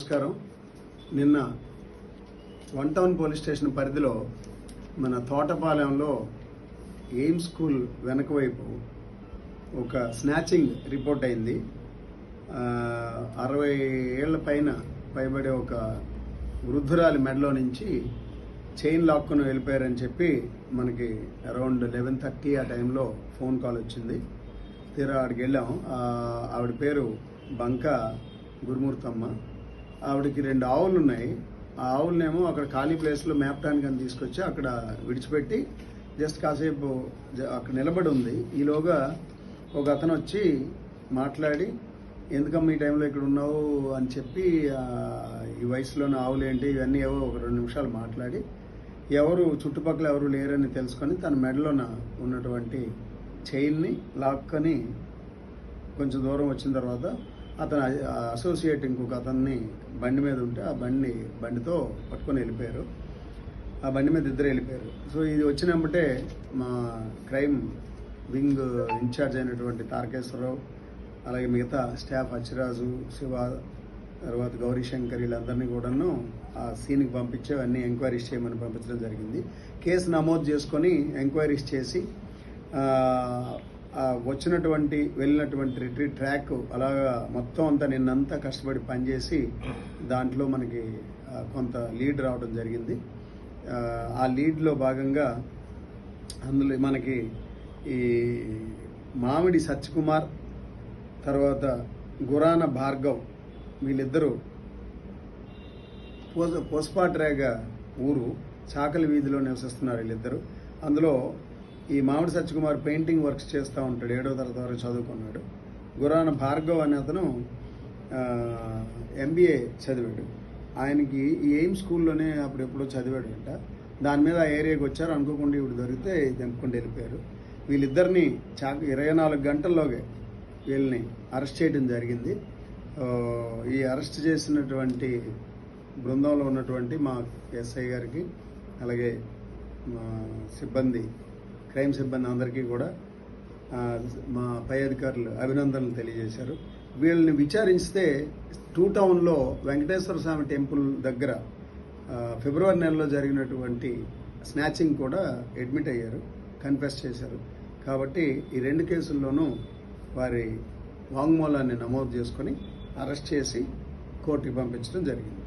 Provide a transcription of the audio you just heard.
నమస్కారం. నిన్న one town police station పరిధిలో మన తోటపాలెంలో ఎయిమ్ స్కూల్ వెనక వైపు ఒక స్నాచింగ్ రిపోర్ట్ అయింది. అరవై ఏళ్ళ పైన పైబడే ఒక వృద్ధురాలి మెడలో నుంచి చైన్ లాక్కును వెళ్ళిపోయారని చెప్పి మనకి అరౌండ్ లెవెన్ థర్టీ ఆ టైంలో ఫోన్ కాల్ వచ్చింది. తీరా ఆడికి వెళ్ళాం. ఆవిడ పేరు బంక గురుమూర్తమ్మ. ఆవిడకి రెండు ఆవులు ఉన్నాయి ఆ ఆవులనేమో అక్కడ ఖాళీ ప్లేస్లో మేపటానికి అని తీసుకొచ్చి అక్కడ విడిచిపెట్టి జస్ట్ కాసేపు జ- అక్కడ నిలబడి ఉంది. ఈలోగా ఒక అతను వచ్చి మాట్లాడి ఎందుకమ్మా ఈ టైంలో ఇక్కడ ఉన్నావు? అని చెప్పి ఈ వయసులోని ఆవులు ఏంటి ఇవన్నీ ఏవో ఒక రెండు నిమిషాలు మాట్లాడి ఎవరు చుట్టుపక్కల ఎవరు లేరని తెలుసుకొని తన మెడలోన ఉన్నటువంటి చైన్ని లాక్కొని కొంచెం దూరం వచ్చిన తర్వాత అతను అసోసియేట్ ఇంకొక అతన్ని బండి మీద ఉంటే ఆ బండి బండితో పట్టుకొని వెళ్ళిపోయారు. ఆ బండి మీద ఇద్దరు వెళ్ళిపోయారు. సో ఇది వచ్చినప్పుడే మా క్రైమ్ వింగ్ ఇన్ఛార్జ్ అయినటువంటి తారకేశ్వరరావు అలాగే మిగతా స్టాఫ్ అచ్చిరాజు శివ తర్వాత గౌరీశంకర్ వీళ్ళందరినీ కూడాను ఆ సీన్కి పంపించి అన్ని ఎంక్వైరీస్ చేయమని పంపించడం జరిగింది. కేసు నమోదు చేసుకొని ఎంక్వైరీస్ చేసి వచ్చినటువంటి వెళ్ళినటువంటి రిట్రీట్ ట్రాక్ అలాగా మొత్తం అంతా నిన్నంతా కష్టపడి పనిచేసి దాంట్లో మనకి కొంత లీడ్ రావడం జరిగింది. ఆ, లీడ్లో భాగంగా అందులో మనకి ఈ మామిడి సత్యకుమార్ తర్వాత గురాన భార్గవ్ వీళ్ళిద్దరూ పోస్ పోస్పాట్రేగ ఊరు చాకలి వీధిలో నివసిస్తున్నారు వీళ్ళిద్దరూ. అందులో ఈ మామిడి సత్యకుమార్ పెయింటింగ్ వర్క్స్ చేస్తూ ఉంటాడు ఏడో తరగతి వరకు చదువుకున్నాడు. గురాన భార్గవ్ అనే అతను ఎంబీఏ చదివాడు. ఆయనకి ఈ ఎయిమ్ స్కూల్లోనే అప్పుడు ఎప్పుడో చదివాడు అంట దాని మీద ఆ ఏరియాకి వచ్చారు అనుకోకుండా ఇప్పుడు దొరికితే తెంపుకుండా వెళ్ళిపోయారు. వీళ్ళిద్దరిని చాక ఇరవై నాలుగు గంటల్లోగే వీళ్ళని అరెస్ట్ చేయడం జరిగింది. ఈ అరెస్ట్ చేసినటువంటి బృందంలో ఉన్నటువంటి మా ఎస్ఐ గారికి అలాగే మా సిబ్బంది క్రైమ్ సిబ్బంది అందరికీ కూడా మా పై అధికారులు అభినందనలు తెలియజేశారు. వీళ్ళని విచారిస్తే టూ టౌన్లో వెంకటేశ్వర స్వామి టెంపుల్ దగ్గర ఫిబ్రవరి నెలలో జరిగినటువంటి స్నాచింగ్ కూడా అడ్మిట్ అయ్యారు కన్ఫెస్ చేశారు. కాబట్టి ఈ రెండు కేసుల్లోనూ వారి వాంగ్మూలాన్ని నమోదు చేసుకొని అరెస్ట్ చేసి కోర్టుకి పంపించడం జరిగింది.